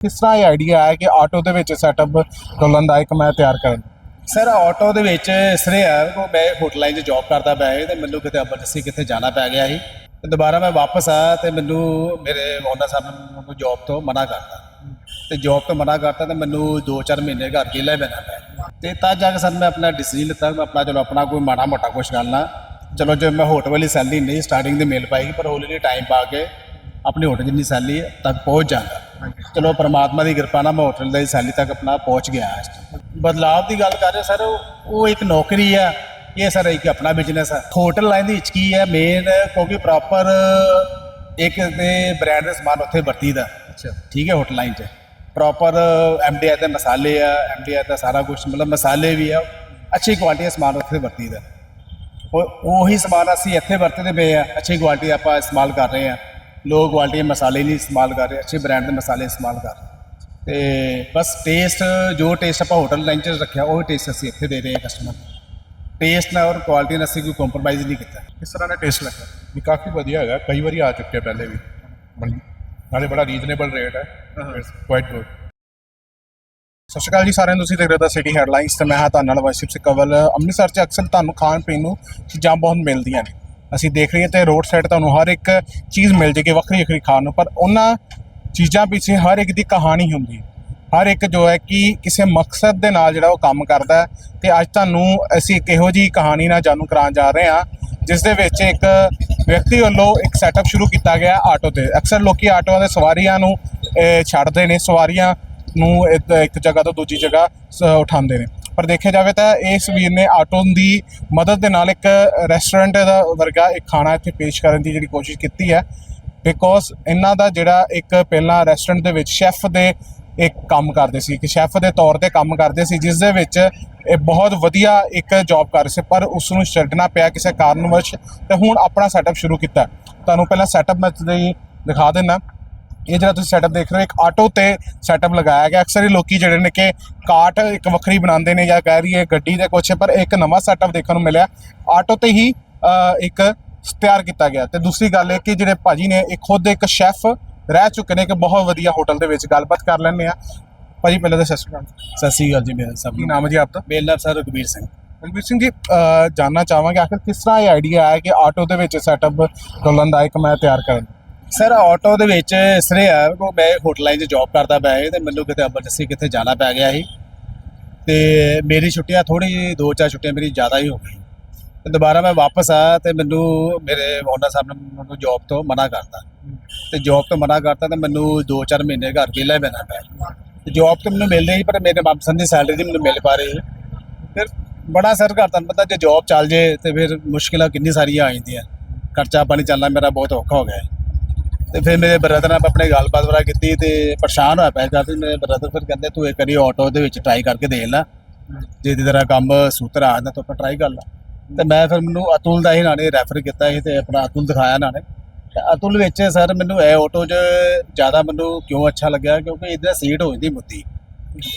ਕਿਸ ਤਰ੍ਹਾਂ ਇਹ ਆਈਡੀਆ ਆਇਆ ਕਿ ਆਟੋ ਦੇ ਵਿੱਚ ਸੈਟਅਪ ਡੋਲਣ ਦਾ ਇੱਕ ਮੈਂ ਤਿਆਰ ਕਰਨ? ਸਰ ਆਟੋ ਦੇ ਵਿੱਚ ਇਸ ਤਰ੍ਹਾਂ ਹੈ ਕਿ ਮੈਂ ਹੋਟਲ ਲਾਈਨ 'ਚ ਜੌਬ ਕਰਦਾ ਪਿਆ ਸੀ ਤੇ ਮੈਨੂੰ ਕਿਤੇ ਐਮਰਜੈਂਸੀ ਕਿਤੇ ਜਾਣਾ ਪੈ ਗਿਆ ਸੀ। ਤੇ ਦੁਬਾਰਾ ਮੈਂ ਵਾਪਸ ਆਇਆ ਤੇ ਮੈਨੂੰ ਮੇਰੇ ਓਨਰ ਸਾਹਿਬ ਨੇ ਮੈਨੂੰ ਜੌਬ ਤੋਂ ਮਨਾ ਕਰਤਾ। ਤੇ ਜੌਬ ਤੋਂ ਮਨਾ ਕਰਤਾ ਤੇ ਮੈਨੂੰ 2-4 ਮਹੀਨੇ ਘਰ ਇਕੱਲਾ ਹੀ ਬੈਠਣਾ ਪਿਆ। ਤੇ ਤਾਂ ਜਾ ਕੇ ਸਰ ਮੈਂ ਆਪਣਾ ਡਿਸੀਜਨ ਲਿੱਤਾ ਮੈਂ ਆਪਣਾ ਚਲੋ ਆਪਣਾ ਕੋਈ ਮਾੜਾ ਮੋਟਾ ਕੁਛ ਕਰਨਾ ਚਲੋ ਜੇ ਮੈਂ ਹੋਟਲ ਵਾਲੀ ਸੈਲਰੀ ਨਹੀਂ ਸਟਾਰਟਿੰਗ ਦੇ ਮਿਲ ਪਾਏਗੀ ਪਰ ਹੌਲੀ ਹੌਲੀ ਟਾਈਮ ਪਾ ਕੇ ਆਪਣੀ ਹੋਟਲ ਜਿੰਨੀ ਸੈਲਰੀ ਤੱਕ ਪਹੁੰਚ ਜਾਗਾ ਚਲੋ ਪਰਮਾਤਮਾ ਦੀ ਕਿਰਪਾ ਨਾਲ ਮੈਂ ਹੋਟਲ ਦੀ ਸੈਲਰੀ ਤੱਕ ਆਪਣਾ ਪਹੁੰਚ ਗਿਆ। ਬਦਲਾਵ ਦੀ ਗੱਲ ਕਰ ਰਹੇ ਸਰ ਉਹ ਇੱਕ ਨੌਕਰੀ ਆ ਇਹ ਸਰ ਇੱਕ ਆਪਣਾ ਬਿਜ਼ਨਸ ਹੈ। ਹੋਟਲ ਲਾਈਨ ਦੀ ਵਿੱਚ ਕੀ ਹੈ ਮੇਨ ਕਿਉਂਕਿ ਪ੍ਰੋਪਰ ਇੱਕ ਦੇ ਬ੍ਰਾਂਡ ਦੇ ਸਮਾਨ ਉੱਥੇ ਵਰਤੀਦਾ। ਅੱਛਾ। ਠੀਕ ਹੈ ਹੋਟਲ ਲਾਈਨ 'ਚ। ਪ੍ਰੋਪਰ ਐਮਡੀਆਈ ਦੇ ਮਸਾਲੇ ਆ ਐਮਡੀਆਈ ਦਾ ਸਾਰਾ ਕੁਝ ਮਤਲਬ ਮਸਾਲੇ ਵੀ ਆ ਅੱਛੀ ਕੁਆਲਿਟੀ ਦਾ ਸਮਾਨ ਉੱਥੇ ਵਰਤੀਦਾ। ਉਹ ਉਹੀ ਸਮਾਨ ਅਸੀਂ ਇੱਥੇ ਵਰਤਦੇ ਪਏ ਆ ਅੱਛੀ ਕੁਆਲਿਟੀ ਦਾ ਆਪਾਂ ਇਸਤੇਮਾਲ ਕਰ ਰਹੇ ਆ। ਲੋ ਕੁਆਲਿਟੀ ਦੇ ਮਸਾਲੇ ਨਹੀਂ ਇਸਤੇਮਾਲ ਕਰ ਰਹੇ ਅੱਛੇ ਬ੍ਰਾਂਡ ਦੇ ਮਸਾਲੇ ਇਸਤੇਮਾਲ ਕਰ ਰਹੇ। ਤੇ ਬਸ ਟੇਸਟ ਜੋ ਟੇਸਟ ਆਪਾਂ ਹੋਟਲ ਲਾਈਨ 'ਚ ਰੱਖਿਆ ਉਹ ਟੇਸਟ ਅਸੀਂ ਇੱਥੇ ਦੇ ਰਹੇ ਹਾਂ ਕਸਟਮਰ ਟੇਸਟ ਨਾਲ ਔਰ ਕੁਆਲਿਟੀ ਨਾਲ ਅਸੀਂ ਕੋਈ ਕੰਪਰੋਮਾਈਜ਼ ਨਹੀਂ ਕੀਤਾ। ਕਿਸ ਤਰ੍ਹਾਂ ਦਾ ਟੇਸਟ ਲੱਗਾ ਵੀ ਕਾਫੀ ਵਧੀਆ ਹੈਗਾ ਕਈ ਵਾਰੀ ਆ ਚੁੱਕਿਆ ਪਹਿਲੇ ਵੀ। ਨਾਲੇ ਬੜਾ ਰੀਜ਼ਨੇਬਲ ਰੇਟ ਹੈ। ਕੁਆਇਟ ਗੁੱਡ ਸਤਿ ਸ਼੍ਰੀ ਅਕਾਲ ਜੀ ਸਾਰਿਆਂ ਨੂੰ ਤੁਸੀਂ ਦੇਖ ਰਹੇ ਹੋ ਸਿਟੀ ਹੈਡਲਾਈਨਸ ਤੇ ਮੈਂ ਹਾਂ ਤੁਹਾਡੇ ਨਾਲ ਵਸਿਪ ਸਿਕਵਲ ਅੰਮ੍ਰਿਤਸਰ 'ਚ ਅਕਸਰ ਤੁਹਾਨੂੰ ਖਾਣ ਪੀਣ ਨੂੰ ਚੀਜ਼ਾਂ ਬਹੁਤ ਮਿਲਦੀਆਂ ਨੇ। ਅਸੀਂ ਦੇਖ ਲਈਏ ਹਾਂ ਤੇ ਰੋਡ ਸਾਈਡ ਤੁਹਾਨੂੰ ਹਰ ਇੱਕ ਚੀਜ਼ ਮਿਲ ਜੇਗੀ ਵੱਖਰੀ ਵੱਖਰੀ ਖਾਣ ਨੂੰ, ਪਰ ਉਹਨਾਂ ਚੀਜ਼ਾਂ ਪਿੱਛੇ ਹਰ ਇੱਕ ਦੀ ਕਹਾਣੀ ਹੁੰਦੀ ਹੈ। ਹਰ ਇੱਕ ਜੋ ਹੈ ਕਿ ਕਿਸੇ ਮਕਸਦ ਦੇ ਨਾਲ ਜਿਹੜਾ ਉਹ ਕੰਮ ਕਰਦਾ ਹੈ ਤੇ ਅੱਜ ਤੁਹਾਨੂੰ ਅਸੀਂ ਇੱਕ ਇਹੋ ਜਿਹੀ ਕਹਾਣੀ ਨਾਲ ਜਾਣੂ ਕਰਾਉਣ ਜਾ ਰਹੇ ਹਾਂ, ਜਿਸ ਦੇ ਵਿੱਚ ਇੱਕ ਵਿਅਕਤੀ ਵੱਲੋਂ ਇੱਕ ਸੈਟਅਪ ਸ਼ੁਰੂ ਕੀਤਾ ਗਿਆ ਆਟੋ ਤੇ। ਅਕਸਰ ਲੋਕੀ ਆਟੋਆਂ ਦੇ ਸਵਾਰੀਆਂ ਨੂੰ ਛੱਡਦੇ ਨੇ, ਸਵਾਰੀਆਂ ਨੂੰ ਇੱਕ ਇੱਕ ਜਗ੍ਹਾ ਤੋਂ ਦੂਜੀ ਜਗ੍ਹਾ, ਸ- ਉਠਾਉਂਦੇ ਨੇ। ਪਰ ਦੇਖਿਆ ਜਾਵੇ ਤਾਂ ਇਸ ਵੀਰ ਨੇ ਆਟੋ ਦੀ ਮਦਦ ਦੇ ਨਾਲ ਇੱਕ ਰੈਸਟੋਰੈਂਟ ਦਾ ਵਰਗਾ ਇੱਕ ਖਾਣਾ ਇੱਥੇ ਪੇਸ਼ ਕਰਨ ਦੀ ਜਿਹੜੀ ਕੋਸ਼ਿਸ਼ ਕੀਤੀ ਹੈ। ਬਿਕੋਜ਼ ਇਹਨਾਂ ਦਾ ਜਿਹੜਾ ਇੱਕ ਪਹਿਲਾਂ ਰੈਸਟੋਰੈਂਟ ਦੇ ਵਿੱਚ ਸ਼ੈਫ ਦੇ ਇੱਕ ਕੰਮ ਕਰਦੇ ਸੀ ਕਿ ਸ਼ੈਫ ਦੇ ਤੌਰ ਤੇ ਕੰਮ ਕਰਦੇ ਸੀ, ਜਿਸ ਦੇ ਵਿੱਚ ਇਹ ਬਹੁਤ ਵਧੀਆ ਇੱਕ ਜੌਬ ਕਰ ਸੀ, ਪਰ ਉਸ ਨੂੰ ਛੱਡਣਾ ਪਿਆ ਕਿਸੇ ਕਾਰਨਵਸ਼ ਤੇ ਹੁਣ ਆਪਣਾ ਸੈਟਅਪ ਸ਼ੁਰੂ ਕੀਤਾ। ਤੁਹਾਨੂੰ ਪਹਿਲਾਂ ਸੈਟਅਪ ਮੈਂ ਤੁਹਾਨੂੰ ਦਿਖਾ ਦਿੰਦਾ। ਇਹ ਜਿਹੜਾ ਤੁਸੀਂ ਸੈਟਅਪ ਦੇਖ ਰਹੇ ਹੋ ਇੱਕ ਆਟੋ ਤੇ ਸੈਟਅਪ ਲਗਾਇਆ ਗਿਆ। ਅਕਸਰ ਹੀ ਲੋਕੀ ਜਿਹੜੇ ਨੇ ਕਿ ਕਾਟ ਇੱਕ ਵੱਖਰੀ ਬਣਾਉਂਦੇ ਨੇ ਜਾਂ ਕਹਿ ਰਹੀ ਹੈ ਗੱਡੀ ਦੇ ਕੁਛ ਪਰ ਇੱਕ ਨਵਾਂ ਸੈਟਅਪ ਦੇਖਣ ਨੂੰ ਮਿਲਿਆ। ਆਟੋ ਤੇ ਹੀ ਇੱਕ ਤਿਆਰ ਕੀਤਾ ਗਿਆ। ਤੇ ਦੂਸਰੀ ਗੱਲ ਇਹ ਕਿ ਜਿਹੜੇ ਭਾਜੀ ਨੇ ਇਹ ਖੁਦ ਇੱਕ ਸ਼ੈਫ ਰਹਿ ਚੁੱਕੇ ਨੇ ਕਿ ਬਹੁਤ ਵਧੀਆ ਹੋਟਲ ਦੇ ਵਿੱਚ ਗੱਲਬਾਤ ਕਰ ਲੈਂਦੇ ਆ। ਭਾਜੀ ਪਹਿਲਾਂ ਤਾਂ ਸਤਿ ਸ਼੍ਰੀ ਅਕਾਲ। ਸਤਿ ਸ੍ਰੀ ਅਕਾਲ ਜੀ ਮੇਰਾ ਸਭ ਕੀ ਨਾਮ ਹੈ ਜੀ ਆਪਦਾ? ਮੇਰਾ ਨਾਮ ਸਰ ਰਘਬੀਰ ਸਿੰਘ। ਰਣਵੀਰ ਸਿੰਘ ਜੀ ਜਾਣਨਾ ਚਾਹਾਂਗੇ ਆਖਿਰ ਕਿਸ ਤਰ੍ਹਾਂ ਇਹ ਆਈਡੀਆ ਆਇਆ ਕਿ ਆਟੋ ਦੇ ਵਿੱਚ ਸੈਟਅਪ ਡੋਲਣ ਦਾ ਇੱਕ ਮੈਂ ਤਿਆਰ ਕਰਨ? ਸਰ, ਆਟੋ ਦੇ ਵਿੱਚ ਇਸ ਤਰ੍ਹਾਂ ਆ ਕਿ ਮੈਂ ਹੋਟਲ ਲਾਈਨ 'ਚ ਜੌਬ ਕਰਦਾ ਪਿਆ ਸੀ ਤੇ ਮੈਨੂੰ ਕਿਤੇ ਐਮਰਜੈਂਸੀ ਕਿੱਥੇ ਜਾਣਾ ਪੈ ਗਿਆ ਸੀ। ਤੇ ਮੇਰੀ ਛੁੱਟੀਆਂ ਥੋੜੀ ਦੋ ਚਾਰ ਛੁੱਟੀਆਂ ਮੇਰੀ ਜ਼ਿਆਦਾ ਹੀ ਹੋ ਗਈ ਤੇ ਦੁਬਾਰਾ ਮੈਂ ਵਾਪਸ ਆ ਤੇ ਮੈਨੂੰ ਮੇਰੇ ਓਨਰ ਸਾਹਿਬ ਨੇ ਮੈਨੂੰ ਜੌਬ ਤੋਂ ਮਨਾ ਕਰਤਾ। ਤੇ ਜੌਬ ਤੋਂ ਮਨਾ ਕਰਤਾ ਤੇ ਮੈਨੂੰ 2-4 ਮਹੀਨੇ ਘਰ ਇਕੱਲਾ ਹੀ ਬੈਠਣਾ ਪਿਆ। ਤੇ ਜੌਬ ਤਾਂ ਮੈਨੂੰ ਮਿਲ ਰਹੀ ਪਰ ਮੇਰੇ ਮਨਪਸੰਦ ਦੀ ਸੈਲਰੀ ਨਹੀਂ ਮੈਨੂੰ ਮਿਲ ਪਾ ਰਹੀ ਫਿਰ ਬੜਾ ਸਰ ਘਰ ਤੁਹਾਨੂੰ ਪਤਾ ਜੇ ਜੌਬ ਚੱਲ ਜੇ ਤੇ ਫਿਰ ਮੁਸ਼ਕਿਲਾਂ ਕਿੰਨੀ ਸਾਰੀਆਂ ਆ ਜਾਂਦੀਆਂ। ਖਰਚਾ ਪਾਣੀ ਚੱਲਣਾ ਮੇਰਾ ਬਹੁਤ ਔਖਾ ਹੋ ਗਿਆ। ਤੇ ਫਿਰ ਮੇਰੇ ਬ੍ਰਦਰ ਨਾਲ ਮੈਂ ਆਪਣੇ ਗੱਲਬਾਤ ਵਰਾ ਕੀਤੀ ਤੇ ਪਰੇਸ਼ਾਨ ਹੋਇਆ ਪਿਆ ਜਦ ਮੇਰੇ ਬ੍ਰਦਰ ਫਿਰ ਕਹਿੰਦੇ, ਤੂੰ ਇੱਕ ਕਰੀ ਆਟੋ ਦੇ ਵਿੱਚ ਟਰਾਈ ਕਰਕੇ ਦੇਖ ਲੈ। ਜੇ ਤੇ ਤੇਰਾ ਕੰਮ ਸੂਤਰ ਆ ਜਾਂਦਾ, ਤਾਂ ਆਪਾਂ ਟਰਾਈ ਕਰ ਲਾ। ਤੇ ਮੈਂ ਫਿਰ ਮੈਨੂੰ ਅਤੁਲ ਦਾ ਹੀ ਨਾਲੇ ਰੈਫਰ ਕੀਤਾ ਸੀ ਤੇ ਆਪਣਾ ਅਤੁਲ ਦਿਖਾਇਆ ਨਾਲੇ। ਤੇ ਅਤੁਲ ਵਿੱਚ ਸਰ ਮੈਨੂੰ ਇਹ ਆਟੋ 'ਚ ਜ਼ਿਆਦਾ ਮੈਨੂੰ ਕਿਉਂ ਅੱਛਾ ਲੱਗਿਆ, ਕਿਉਂਕਿ ਇਹਦਾ ਸੀਟ ਹੋ ਜਾਂਦੀ ਮੁੱਦੀ।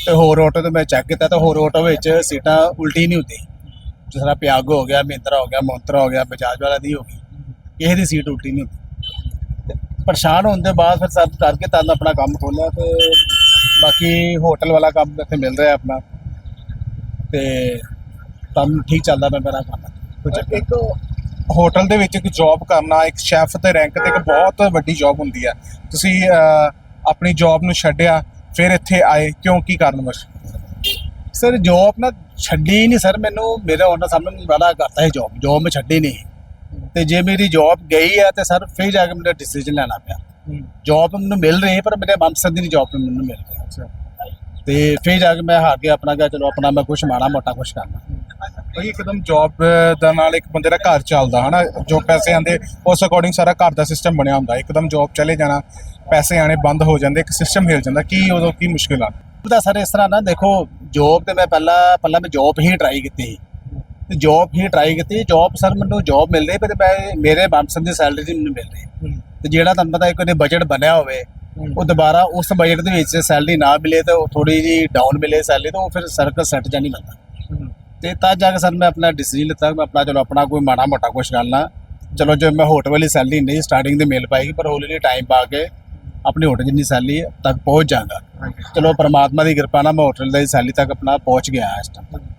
ਤੇ ਹੋਰ ਆਟੋ ਤੇ ਮੈਂ ਚੈੱਕ ਕੀਤਾ ਤਾਂ ਹੋਰ ਆਟੋ ਵਿੱਚ ਸੀਟਾਂ ਉਲਟੀ ਨਹੀਂ ਹੁੰਦੀ। ਜਿਸ ਤਰ੍ਹਾਂ ਪਿਆਗੋ ਹੋ ਗਿਆ, ਮਹਿੰਦਰਾ ਹੋ ਗਿਆ, ਮੋਂਤਰਾ ਹੋ ਗਿਆ, ਬਜਾਜ ਵਾਲਾ ਦੀ ਹੋ ਗਈ। ਕਿਸੇ ਦੀ ਸੀਟ ਉਲਟੀ ਨਹੀਂ ਹੁੰਦੀ। ਪਰੇਸ਼ਾਨ ਹੋਣ ਦੇ ਬਾਅਦ ਫਿਰ ਸਭ ਕਰਕੇ ਤਾਂ ਆਪਣਾ ਕੰਮ ਖੋਲਿਆ ਤੇ ਬਾਕੀ ਹੋਟਲ ਵਾਲਾ ਕੰਮ ਇੱਥੇ ਮਿਲ ਰਿਹਾ ਆਪਣਾ। ਤੇ ਕੰਮ ਠੀਕ ਚੱਲਦਾ ਪਿਆ ਮੇਰਾ ਕੰਮ। ਕੁਝ ਇੱਕ ਹੋਟਲ ਦੇ ਵਿੱਚ ਇੱਕ ਜੌਬ ਕਰਨਾ ਇੱਕ ਸ਼ੈਫ ਦੇ ਰੈਂਕ ਤੇ ਇੱਕ ਬਹੁਤ ਵੱਡੀ ਜੌਬ ਹੁੰਦੀ ਹੈ ਤੁਸੀਂ ਆਪਣੀ ਜੌਬ ਨੂੰ ਛੱਡਿਆ ਫਿਰ ਇੱਥੇ ਆਏ ਕਿਉਂ ਕੀ ਕਾਰਨ ਵਸ਼ ਸਰ ਜੌਬ ਨਾ ਛੱਡੀ ਨਹੀਂ ਸਰ ਮੈਨੂੰ। ਮੇਰੇ ਓਨਰ ਸਾਹਮਣੇ ਵਾਦਾ ਕਰਤਾ ਹੈ ਜੌਬ ਜੌਬ ਮੈਂ ਛੱਡੀ ਨਹੀਂ। ਤੇ ਜੇ ਮੇਰੀ ਜੌਬ ਗਈ ਹੈ ਤੇ ਸਰ ਫਿਰ ਜਾ ਕੇ ਮੈਨੂੰ ਡਿਸੀਜਨ ਲੈਣਾ ਪਿਆ। ਜੌਬ ਮੈਨੂੰ ਮਿਲ ਰਹੀ ਹੈ ਪਰ ਮੇਰੇ ਮਨਪਸੰਦ ਦੀ ਜੌਬ ਮੈਨੂੰ ਮਿਲ ਰਹੀ। ਤੇ ਫਿਰ ਜਾ ਕੇ ਮੈਂ ਹਾਰ ਕੇ ਆਪਣਾ ਕਿਹਾ ਚਲੋ ਆਪਣਾ ਮੈਂ ਕੁਝ ਮਾੜਾ ਮੋਟਾ ਕੁਝ ਕਰਨਾ। ਬਈ ਇੱਕਦਮ ਜੌਬ ਦਾ ਨਾਲ ਇੱਕ ਬੰਦੇ ਦਾ ਘਰ ਚੱਲਦਾ ਹਨਾ? ਜੋ ਪੈਸੇ ਆਉਂਦੇ ਉਸ ਅਕੋਰਡਿੰਗ ਸਾਰਾ ਘਰ ਦਾ ਸਿਸਟਮ ਬਣਿਆ ਹੁੰਦਾ। ਇੱਕਦਮ ਜੌਬ ਚਲੇ ਜਾਣਾ ਪੈਸੇ ਆਣੇ ਬੰਦ ਹੋ ਜਾਂਦੇ ਇੱਕ ਸਿਸਟਮ ਹਿਲ ਜਾਂਦਾ। ਕੀ ਉਦੋਂ ਕੀ ਮੁਸ਼ਕਿਲ ਆ? ਉਹਦਾ ਸਰ ਇਸ ਤਰ੍ਹਾਂ ਨਾ ਦੇਖੋ ਜੌਬ ਤੇ ਮੈਂ ਪਹਿਲਾਂ ਪਹਿਲਾਂ ਮੈਂ ਜੌਬ ਹੀ ਟਰਾਈ ਕੀਤੀ ਸੀ। ਤੇ ਜੌਬ ਹੀ ਟਰਾਈ ਕੀਤੀ ਜੌਬ ਸਰ ਮੈਨੂੰ ਜੌਬ ਮਿਲ ਰਹੀ ਪਰ ਮੈਂ ਮੇਰੇ ਮਨਪਸੰਦ ਦੀ ਸੈਲਰੀ ਨਹੀਂ ਮੈਨੂੰ ਮਿਲ ਰਹੀ। ਤੇ ਜਿਹੜਾ ਤੁਹਾਨੂੰ ਪਤਾ ਇੱਕ ਉਹਨੇ ਬਜਟ ਬਣਿਆ ਹੋਵੇ ਉਹ ਦੁਬਾਰਾ ਉਸ ਬਜਟ ਦੇ ਵਿੱਚ ਸੈਲਰੀ ਨਾ ਮਿਲੇ ਤਾਂ ਉਹ ਥੋੜੀ ਜੀ ਡਾਊਨ ਮਿਲੇ ਸੈਲਰੀ ਤਾਂ ਉਹ ਫਿਰ ਸਰਕਲ ਸੈੱਟ ਜਾ ਨਹੀਂ ਮਿਲਦਾ ਤੇ ਤਾਂ ਜਾ ਕੇ ਸਰ ਮੈਂ ਆਪਣਾ ਡਿਸੀਜਨ ਲਿੱਤਾ ਮੈਂ ਆਪਣਾ ਚਲੋ ਆਪਣਾ ਕੋਈ ਮਾੜਾ ਮੋਟਾ ਕੁਛ ਕਰਨਾ ਚਲੋ ਜੇ ਮੈਂ ਹੋਟਲ ਵਾਲੀ ਸੈਲਰੀ ਨਹੀਂ ਸਟਾਰਟਿੰਗ ਦੇ ਮਿਲ ਪਾਏਗੀ ਪਰ ਹੌਲੀ ਹੌਲੀ ਟਾਈਮ ਪਾ ਕੇ ਆਪਣੀ ਹੋਟਲ ਜਿੰਨੀ ਸੈਲਰੀ ਤੱਕ ਪਹੁੰਚ ਜਾਗਾ। ਚਲੋ ਪ੍ਰਮਾਤਮਾ ਦੀ ਕਿਰਪਾ ਨਾਲ ਮੈਂ ਹੋਟਲ ਦੀ ਸੈਲੀ ਤੱਕ ਆਪਣਾ ਪਹੁੰਚ ਗਿਆ ਇਸ ਟਾਈਮ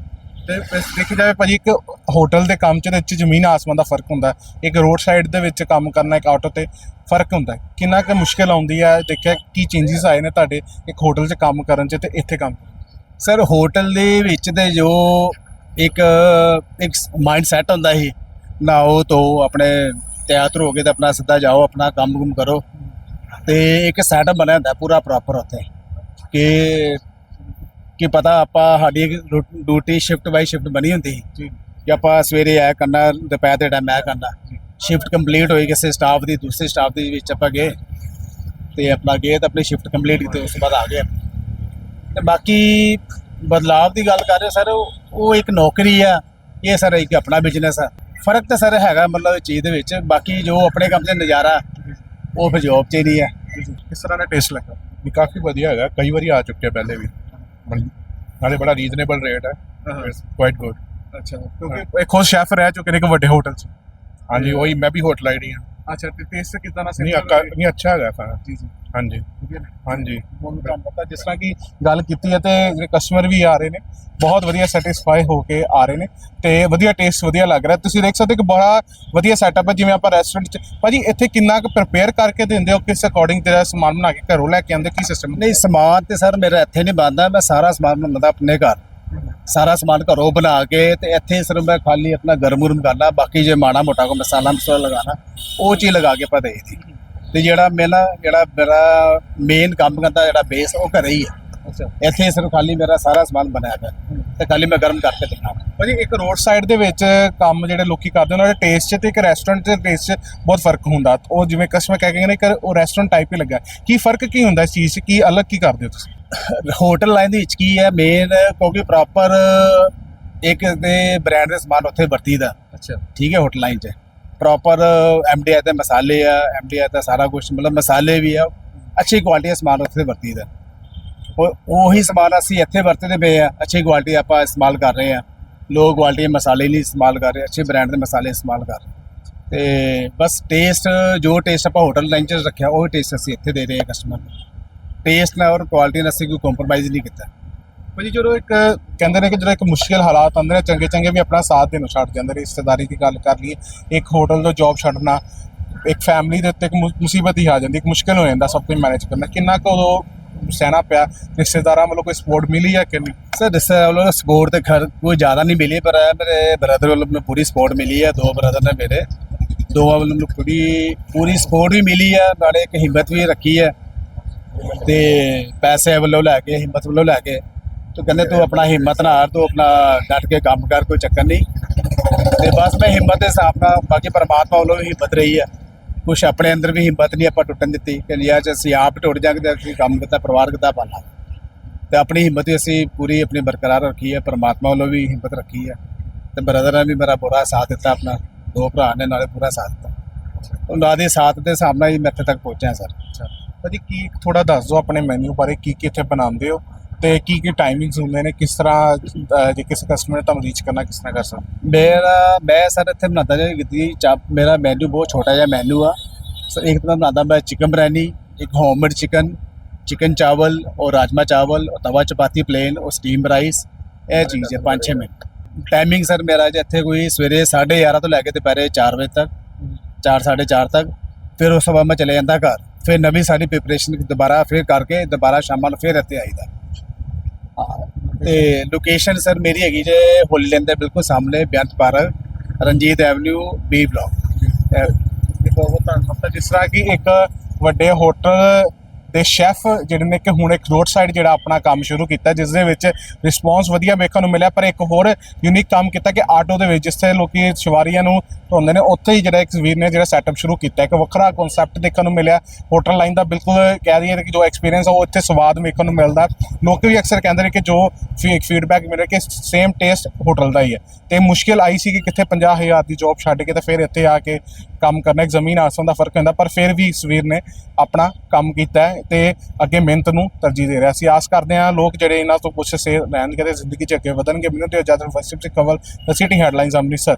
ਤੇ ਵੈਸੇ ਦੇਖੀ ਜਾਵੇ ਭਾਜੀ, ਇੱਕ ਹੋਟਲ ਦੇ ਕੰਮ 'ਚ ਤੇ ਵਿੱਚ ਜ਼ਮੀਨ ਆਸਮਾਨ ਦਾ ਫ਼ਰਕ ਹੁੰਦਾ ਹੈ। ਇੱਕ ਰੋਡ ਸਾਈਡ ਦੇ ਵਿੱਚ ਕੰਮ ਕਰਨਾ, ਇੱਕ ਆਟੋ ਤੇ ਫ਼ਰਕ ਹੁੰਦਾ ਹੈ। ਕਿੰਨਾ ਕੁ ਮੁਸ਼ਕਿਲ ਆਉਂਦੀ ਹੈ, ਦੇਖਿਆ ਕੀ ਚੇਂਜਸ ਆਏ ਨੇ ਤੁਹਾਡੇ ਇੱਕ ਹੋਟਲ 'ਚ ਕੰਮ ਕਰਨ 'ਚ ਤੇ ਇੱਥੇ ਕੰਮ ਸਰ, ਹੋਟਲ ਦੇ ਵਿੱਚ ਤੇ ਜੋ ਇੱਕ ਇੱਕ ਮਾਈਂਡ ਸੈਟ ਹੁੰਦਾ ਸੀ ਨਹਾਓ ਧੋ ਆਪਣੇ ਤਿਆਰ ਹੋ ਕੇ ਤੇ ਆਪਣਾ ਸਿੱਧਾ ਜਾਓ, ਆਪਣਾ ਕੰਮ ਕੁਮ ਕਰੋ ਤੇ ਇੱਕ ਸੈਟਅਪ ਬਣਿਆ ਹੁੰਦਾ ਪੂਰਾ ਪ੍ਰੋਪਰ ਉੱਥੇ, ਕਿ ਕਿ ਪਤਾ ਆਪਾਂ ਸਾਡੀ ਡਿਊਟੀ ਸ਼ਿਫਟ ਬਾਈ ਸ਼ਿਫਟ ਬਣੀ ਹੁੰਦੀ ਸੀ। ਜੀ। ਕਿ ਆਪਾਂ ਸਵੇਰੇ ਆਇਆ ਕਰਨਾ ਦੁਪਹਿਰ ਦੇ ਟਾਈਮ ਆਇਆ ਕਰਨਾ। ਸ਼ਿਫਟ ਕੰਪਲੀਟ ਹੋਈ ਕਿਸੇ ਸਟਾਫ ਦੀ ਦੂਸਰੇ ਸਟਾਫ ਦੇ ਵਿੱਚ ਆਪਾਂ ਗਏ। ਤੇ ਆਪਣਾ ਗਏ ਤਾਂ ਆਪਣੀ ਸ਼ਿਫਟ ਕੰਪਲੀਟ ਕੀਤੀ ਉਸ ਤੋਂ ਬਾਅਦ ਆ ਗਏ ਤੇ ਬਾਕੀ ਬਦਲਾਵ ਦੀ ਗੱਲ ਕਰ ਰਹੇ ਸਰ ਉਹ ਇੱਕ ਨੌਕਰੀ ਆ। ਇਹ ਸਰ ਇੱਕ ਆਪਣਾ ਬਿਜ਼ਨਸ ਆ। ਫ਼ਰਕ ਤਾਂ ਸਰ ਹੈਗਾ ਮਤਲਬ ਚੀਜ਼ ਦੇ ਵਿੱਚ। ਬਾਕੀ ਜੋ ਆਪਣੇ ਕੰਮ 'ਚ ਨਜ਼ਾਰਾ ਉਹ ਫਿਰ ਜੋਬ 'ਚ ਹੀ ਨਹੀਂ ਹੈ ਕਿਸ ਤਰ੍ਹਾਂ ਦਾ ਟੇਸਟ ਲੱਗਾ? ਵੀ ਕਾਫੀ ਵਧੀਆ ਹੈਗਾ ਕਈ ਵਾਰੀ ਆ ਚੁੱਕਿਆ ਪਹਿਲੇ ਵੀ। ਨਾਲੇ ਬੜਾ ਰੀਜ਼ਨੇਬਲ ਰੇਟ ਹੈ। ਕੁਆਇਟ ਗੁੱਡ ਅੱਛਾ। ਕਿਉਂਕਿ ਇੱਕ ਖੁਦ ਸ਼ੈਫ ਰਹਿ ਚੁੱਕੇ ਨੇ ਇੱਕ ਵੱਡੇ ਹੋਟਲ 'ਚ। ਹਾਂਜੀ ਉਹੀ ਮੈਂ ਵੀ ਹੋਟਲ ਆਈਡੀ ਹਾਂ। ਅੱਛਾ ਤੇ ਟੇਸਟ ਕਿਦਾਂ ਦਾ ਨਹੀਂ ਅੱਕਾ ਨਹੀਂ ਅੱਛਾ ਹੈਗਾ ਖਾਣਾ ਜੀ ਜੀ। ਹਾਂਜੀ। ਹਾਂਜੀ। ਹੁਣ ਤੁਹਾਨੂੰ ਪਤਾ ਜਿਸ ਤਰ੍ਹਾਂ ਕਿ ਗੱਲ ਕੀਤੀ ਹੈ ਤੇ ਜਿਹੜੇ ਕਸਟਮਰ ਵੀ ਆ ਰਹੇ ਨੇ ਬਹੁਤ ਵਧੀਆ ਸੈਟੀਸਫਾਈ ਹੋ ਕੇ ਆ ਰਹੇ ਨੇ ਤੇ ਵਧੀਆ ਟੇਸਟ ਵਧੀਆ ਲੱਗ ਰਿਹਾ। ਤੁਸੀਂ ਦੇਖ ਸਕਦੇ ਹੋ ਕਿ ਬੜਾ ਵਧੀਆ ਸੈਟਅਪ ਹੈ ਜਿਵੇਂ ਆਪਾਂ ਰੈਸਟੋਰੈਂਟ 'ਚ ਭਾਜੀ ਇੱਥੇ ਕਿੰਨਾ ਕੁ ਪ੍ਰਿਪੇਅਰ ਕਰਕੇ ਦਿੰਦੇ ਹੋ ਕਿਸ ਅਕੋਰਡਿੰਗ ਤੇਰਾ ਸਮਾਨ ਬਣਾ ਕੇ ਘਰੋਂ ਲੈ ਕੇ ਆਉਂਦੇ ਕੀ ਸਿਸਟਮ ਨਹੀਂ ਸਮਾਨ ਤੇ ਸਰ ਮੇਰਾ ਇੱਥੇ ਨਹੀਂ ਬਣਦਾ ਮੈਂ ਸਾਰਾ ਸਮਾਨ ਬਣਾਉਂਦਾ ਆਪਣੇ ਘਰ। ਸਾਰਾ ਸਮਾਨ ਘਰੋਂ ਬਣਾ ਕੇ ਤੇ ਇੱਥੇ ਸਿਰਫ ਮੈਂ ਖਾਲੀ ਆਪਣਾ ਗਰਮ ਗੁਰਮ ਕਰਨਾ ਬਾਕੀ ਜੇ ਮਾੜਾ ਮੋਟਾ ਕੋ ਮਸਾਲਾ ਮਸਾਲਾ ਲਗਾਣਾ ਉਹ ਚੀਜ਼ ਲਗਾ ਕੇ ਪਤਾ ਦੀ ਤੇ ਜਿਹੜਾ ਮੇਰਾ ਜਿਹੜਾ ਮੇਰਾ ਮੇਨ ਕੰਮ ਕਰਦਾ ਜਿਹੜਾ ਬੇਸ ਉਹ ਘਰੇ ਹੀ ਹੈ। ਅੱਛਾ। ਇੱਥੇ ਸਿਰਫ ਖਾਲੀ ਮੇਰਾ ਸਾਰਾ ਸਮਾਨ ਬਣਾਇਆ ਪਿਆ। ਤੇ ਖਾਲੀ ਮੈਂ ਗਰਮ ਕਰਕੇ ਦਿਖਾਣਾ ਭਾਜੀ ਇੱਕ ਰੋਡ ਸਾਈਡ ਦੇ ਵਿੱਚ ਕੰਮ ਜਿਹੜੇ ਲੋਕੀ ਕਰਦੇ ਉਹਨਾਂ ਦੇ ਟੇਸਟ 'ਚ ਤੇ ਇੱਕ ਰੈਸਟੋਰੈਂਟ ਦੇ ਟੇਸਟ 'ਚ ਬਹੁਤ ਫ਼ਰਕ ਹੁੰਦਾ। ਉਹ ਜਿਵੇਂ ਕਸਟਮਰ ਕਹਿ ਕੇ ਨੇ ਕਿ ਉਹ ਰੈਸਟੋਰੈਂਟ ਟਾਈਪ ਹੀ ਲੱਗਾ। ਕੀ ਫ਼ਰਕ ਕੀ ਹੁੰਦਾ ਇਸ ਚੀਜ਼ 'ਚ? ਕੀ ਅਲੱਗ ਕੀ ਕਰਦੇ ਹੋ ਤੁਸੀਂ? ਹੋਟਲ ਲਾਈਨ ਦੇ ਵਿੱਚ ਕੀ ਹੈ? ਮੇਨ ਕਿਉਂਕਿ ਪ੍ਰੋਪਰ ਇੱਕ ਦੇ ਬ੍ਰਾਂਡ ਦੇ ਸਮਾਨ ਉੱਥੇ ਵਰਤੀਦਾ। ਅੱਛਾ। ਠੀਕ ਹੈ ਹੋਟਲ ਲਾਈਨ 'ਚ। ਪ੍ਰੋਪਰ ਐਮਡੀਆਈ ਦੇ ਮਸਾਲੇ ਆ ਐਮਡੀਆਈ ਦਾ ਸਾਰਾ ਕੁਝ ਮਤਲਬ ਮਸਾਲੇ ਵੀ ਆ ਅੱਛੀ ਕੁਆਲਿਟੀ ਦਾ ਸਮਾਨ ਉੱਥੇ ਵਰਤੀਦਾ। ਉਹ ਉਹੀ ਸਮਾਨ ਅਸੀਂ ਇੱਥੇ ਵਰਤਦੇ ਪਏ ਆ ਅੱਛੀ ਕੁਆਲਿਟੀ ਆਪਾਂ ਇਸਤੇਮਾਲ ਕਰ ਰਹੇ ਆ। ਲੋ ਕੁਆਲਿਟੀ ਦੇ ਮਸਾਲੇ ਨਹੀਂ ਇਸਤੇਮਾਲ ਕਰ ਰਹੇ, ਅੱਛੇ ਬ੍ਰਾਂਡ ਦੇ ਮਸਾਲੇ ਇਸਤੇਮਾਲ ਕਰ ਰਹੇ। ਤੇ ਬਸ ਟੇਸਟ, ਜੋ ਟੇਸਟ ਆਪਾਂ ਹੋਟਲ ਲਾਈਨ 'ਚ ਰੱਖਿਆ, ਉਹ ਟੇਸਟ ਅਸੀਂ ਇੱਥੇ ਦੇ ਰਹੇ ਹਾਂ ਕਸਟਮਰ ਨੂੰ। ਟੇਸਟ ਨਾਲ ਔਰ ਕੁਆਲਿਟੀ ਨਾਲ ਅਸੀਂ ਕੋਈ ਕੰਪਰੋਮਾਈਜ਼ ਨਹੀਂ ਕੀਤਾ। ਭਾਜੀ, ਜਦੋਂ ਇੱਕ ਕਹਿੰਦੇ ਨੇ ਕਿ ਜਦੋਂ ਇੱਕ ਮੁਸ਼ਕਿਲ ਹਾਲਾਤ ਆਉਂਦੇ ਨੇ, ਚੰਗੇ ਚੰਗੇ ਵੀ ਆਪਣਾ ਸਾਥ ਦੇਣੋਂ ਛੱਡ ਜਾਂਦੇ ਨੇ, ਰਿਸ਼ਤੇਦਾਰੀ ਦੀ ਗੱਲ ਕਰ ਲਈਏ, ਇੱਕ ਹੋਟਲ ਤੋਂ ਜੌਬ ਛੱਡਣਾ, ਇੱਕ ਫੈਮਿਲੀ ਦੇ ਉੱਤੇ ਇੱਕ ਮੁਸੀਬਤ ਹੀ ਆ ਜਾਂਦੀ, ਇੱਕ ਮੁਸ਼ਕਿਲ ਹੋ ਜਾਂਦਾ, ਸਭ ਕੁਝ ਮੈਨੇਜ ਕਰਨਾ। ਕਿੰਨਾ ਕੁ ਉਦੋਂ ਸਹਿਣਾ ਪਿਆ, ਰਿਸ਼ਤੇਦਾਰਾਂ ਵੱਲੋਂ ਕੋਈ ਸਪੋਰਟ ਮਿਲੀ ਹੈ ਕਿ ਨਹੀਂ? ਸਰ ਰਿਸ਼ਤੇ ਵੱਲੋਂ ਸਪੋਰਟ ਤੇ ਖਰ ਕੋਈ ਜ਼ਿਆਦਾ ਨਹੀਂ ਮਿਲੀ, ਪਰ ਮੇਰੇ ਬ੍ਰਦਰ ਵੱਲੋਂ ਮੈਨੂੰ ਪੂਰੀ ਸਪੋਰਟ ਮਿਲੀ ਹੈ ਦੋ ਬ੍ਰਦਰ ਨੇ ਮੇਰੇ। ਦੋਵਾਂ ਵੱਲੋਂ ਪੂਰੀ ਪੂਰੀ ਸਪੋਰਟ ਵੀ ਮਿਲੀ ਹੈ ਨਾਲੇ ਇੱਕ ਹਿੰਮਤ ਵੀ ਰੱਖੀ ਹੈ ਤੇ ਪੈਸੇ ਵੱਲੋਂ ਲੈ ਕੇ, ਹਿੰਮਤ ਵੱਲੋਂ ਲੈ ਕੇ। ਤੂੰ ਕਹਿੰਦੇ ਤੂੰ ਆਪਣਾ ਹਿੰਮਤ ਨਾ ਹਾਰ, ਤੂੰ ਆਪਣਾ ਡਟ ਕੇ ਕੰਮ ਕਰ, ਕੋਈ ਚੱਕਰ ਨਹੀਂ। ਤੇ ਬਸ ਮੈਂ ਹਿੰਮਤ ਦੇ ਹਿਸਾਬ ਨਾਲ, ਬਾਕੀ ਪਰਮਾਤਮਾ ਵੱਲੋਂ ਵੀ ਹਿੰਮਤ ਰਹੀ ਹੈ ਕੁਛ ਆਪਣੇ ਅੰਦਰ ਵੀ ਹਿੰਮਤ ਨਹੀਂ ਆਪਾਂ ਟੁੱਟਣ ਦਿੱਤੀ। ਕਿ ਯਾਰ, ਜੇ ਅਸੀਂ ਆਪ ਟੁੱਟ ਜਾਾਂਗੇ ਤਾਂ ਅਸੀਂ ਕੰਮ ਕਿੱਦਾਂ ਪਰਿਵਾਰ ਕਿੱਦਾਂ ਪਾਲਾਂ ਤੇ ਆਪਣੀ ਹਿੰਮਤ ਵੀ ਅਸੀਂ ਪੂਰੀ ਆਪਣੀ ਬਰਕਰਾਰ ਰੱਖੀ ਹੈ, ਪਰਮਾਤਮਾ ਵੱਲੋਂ ਵੀ ਹਿੰਮਤ ਰੱਖੀ ਹੈ। ਤੇ ਬ੍ਰਦਰ ਨੇ ਵੀ ਮੇਰਾ ਪੂਰਾ ਸਾਥ ਦਿੱਤਾ, ਆਪਣਾ ਦੋ ਭਰਾ ਨੇ ਨਾਲੇ ਪੂਰਾ ਸਾਥ ਦਿੱਤਾ। ਉਹਨਾਂ ਦੇ ਸਾਥ ਦੇ ਹਿਸਾਬ ਨਾਲ ਹੀ ਮੈਂ ਇੱਥੇ ਤੱਕ ਪਹੁੰਚਿਆ ਸਰ ਅੱਛਾ। ਭਾਜੀ, ਕੀ ਥੋੜਾ ਦੱਸ ਦਿਓ ਆਪਣੇ ਮੈਨੂ ਬਾਰੇ ਕੀ ਕੀ ਇੱਥੇ ਬਣਾਉਂਦੇ ਹੋ? ਤੇ ਕੀ ਕੀ ਟਾਈਮਿੰਗਸ ਹੁੰਦੇ ਨੇ ਕਿਸ ਤਰ੍ਹਾਂ ਅਹ, ਜੇ ਕਿਸੇ ਕਸਟਮਰ ਨੇ ਤੁਹਾਨੂੰ ਰੀਚ ਕਰਨਾ ਕਿਸ ਤਰ੍ਹਾਂ ਕਰ ਸਕਦੇ ਮੇਰਾ ਮੈਂ ਸਰ ਇੱਥੇ ਬਣਾਉਂਦਾ ਜੇ ਕੀਤੀ ਚਾਪ ਮੇਰਾ ਮੈਨੂ ਬਹੁਤ ਛੋਟਾ ਜਿਹਾ ਮੈਨੂ ਆ ਸਰ ਇੱਕ ਤਾਂ ਬਣਾਉਂਦਾ ਮੈਂ ਚਿਕਨ ਬਿਰਿਆਨੀ ਇੱਕ ਹੋਮਮੇਡ ਚਿਕਨ चिकन चावल और राजमा चावल और तवा चपाती प्लेन और स्टीम राइस ਇਹ ਚੀਜ਼ ਹੈ 5-6 ਮਿੰਟ ਟਾਈਮਿੰਗ ਸਰ ਮੇਰਾ ਜੇ ਇੱਥੇ ਕੋਈ ਸਵੇਰੇ 11:30 ਤੋਂ ਲੈ ਕੇ ਦੁਪਹਿਰੇ 4 ਵਜੇ ਤੱਕ 4:30 ਤੱਕ ਫਿਰ ਉਸ ਤੋਂ ਬਾਅਦ ਮੈਂ ਚਲੇ ਜਾਂਦਾ ਘਰ ਫਿਰ ਨਵੀਂ ਸਾਡੀ ਪ੍ਰੀਪਰੇਸ਼ਨ ਦੁਬਾਰਾ ਫਿਰ ਕਰਕੇ ਦੁਬਾਰਾ ਸ਼ਾਮਾਂ ਨੂੰ ਫਿਰ ਇੱਥੇ ਆਈਦਾ ਹਾਂ, ਤੇ ਲੋਕੇਸ਼ਨ ਸਰ ਮੇਰੀ ਹੈਗੀ ਜੇ ਹੋਲੀ ਲੈਂਡ ਦੇ ਬਿਲਕੁਲ ਸਾਹਮਣੇ Beant Park Ranjit Avenue B block ਦੇਖੋ ਉਹ ਤੁਹਾਨੂੰ ਪਤਾ ਜਿਸ ਤਰ੍ਹਾਂ ਕਿ ਇੱਕ ਵੱਡੇ ਹੋਟਲ ਦੇ ਸ਼ੈਫ ਜਿਹੜੇ ਨੇ ਕਿ ਹੁਣ ਇੱਕ ਰੋਡ ਸਾਈਡ ਜਿਹੜਾ ਆਪਣਾ ਕੰਮ ਸ਼ੁਰੂ ਕੀਤਾ, ਜਿਸ ਦੇ ਵਿੱਚ ਰਿਸਪੌਂਸ ਵਧੀਆ ਵੇਖਣ ਨੂੰ ਮਿਲਿਆ, ਪਰ ਇੱਕ ਹੋਰ ਯੂਨੀਕ ਕੰਮ ਕੀਤਾ ਕਿ ਆਟੋ ਦੇ ਵਿੱਚ, ਜਿੱਥੇ ਲੋਕੀ ਸਵਾਰੀਆਂ ਨੂੰ ਧੋਂਦੇ ਨੇ, ਉੱਥੇ ਹੀ ਜਿਹੜਾ ਇੱਕ ਵੀਰ ਨੇ ਜਿਹੜਾ ਸੈਟਅਪ ਸ਼ੁਰੂ ਕੀਤਾ, ਇੱਕ ਵੱਖਰਾ ਕਨਸੈਪਟ ਦੇਖਣ ਨੂੰ ਮਿਲਿਆ। ਹੋਟਲ ਲਾਈਨ ਦਾ ਬਿਲਕੁਲ ਕਹਿ ਦਈਏ ਕਿ ਜੋ ਐਕਸਪੀਰੀਅੰਸ ਆ, ਉਹ ਇੱਥੇ ਸਵਾਦ ਵੇਖਣ ਨੂੰ ਮਿਲਦਾ। ਲੋਕ ਵੀ ਅਕਸਰ ਕਹਿੰਦੇ ਨੇ ਕਿ ਜੋ ਫੀਡਬੈਕ ਮਿਲ ਰਿਹਾ ਕਿ ਸੇਮ ਟੇਸਟ ਹੋਟਲ ਦਾ ਹੀ ਹੈ। ਤੇ ਮੁਸ਼ਕਿਲ ਆਈ ਸੀ ਕਿ ਕਿੱਥੇ 50000 ਦੀ ਜੌਬ ਛੱਡ ਕੇ ਤੇ ਫਿਰ ਇੱਥੇ ਆ ਕੇ ਕੰਮ ਕਰਨਾ, ਇੱਕ ਜ਼ਮੀਨ ਆਸਮਾਨ ਦਾ ਫ਼ਰਕ ਹੁੰਦਾ ਪਰ ਫਿਰ ਵੀ ਇਸ ਵੀਰ ਨੇ ਆਪਣਾ ਕੰਮ ਕੀਤਾ ਹੈ। ਤੇ ਅੱਗੇ ਮਿਹਨਤ ਨੂੰ ਤਰਜੀਹ ਦੇ ਰਿਹਾ। ਸੀ ਆਸ ਕਰਦੇ ਹਾਂ ਲੋਕ ਜਿਹੜੇ ਇਹਨਾਂ ਤੋਂ ਕੁਝ ਸੇ ਰਹਿਣਗੇ ਤੇ ਜ਼ਿੰਦਗੀ 'ਚ ਅੱਗੇ ਵਧਣਗੇ। ਮੈਨੂੰ ਤੇ ਇਜਾਜ਼ਤ ਵਸਿਫ ਸੇ Kawal the city headlines Amritsar